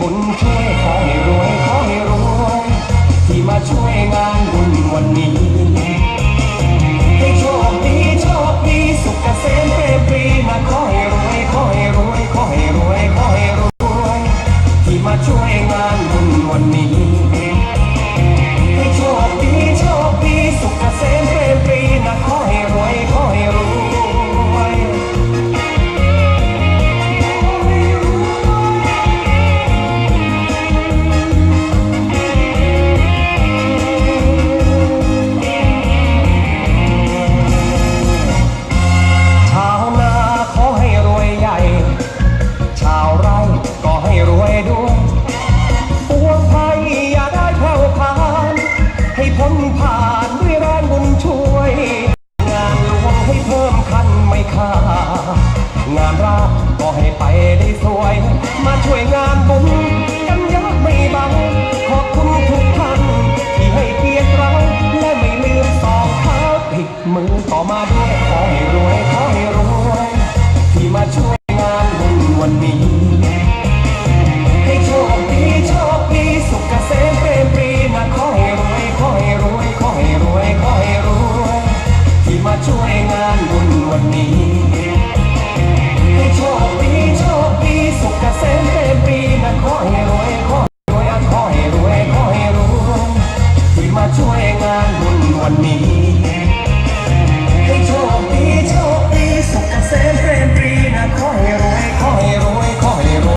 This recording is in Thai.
บุญช่วยขอให้รวยขอให้รวยที่มาช่วยงานบุญวันนี้ให้โชคดีโชคดีสุขเกษมเปรีมาขอให้รวยขอให้รวยขอให้รวยขอให้รวยที่มาช่วยงานบุญวันนี้ให้โชคดีโชคดีสุขเกษมเปร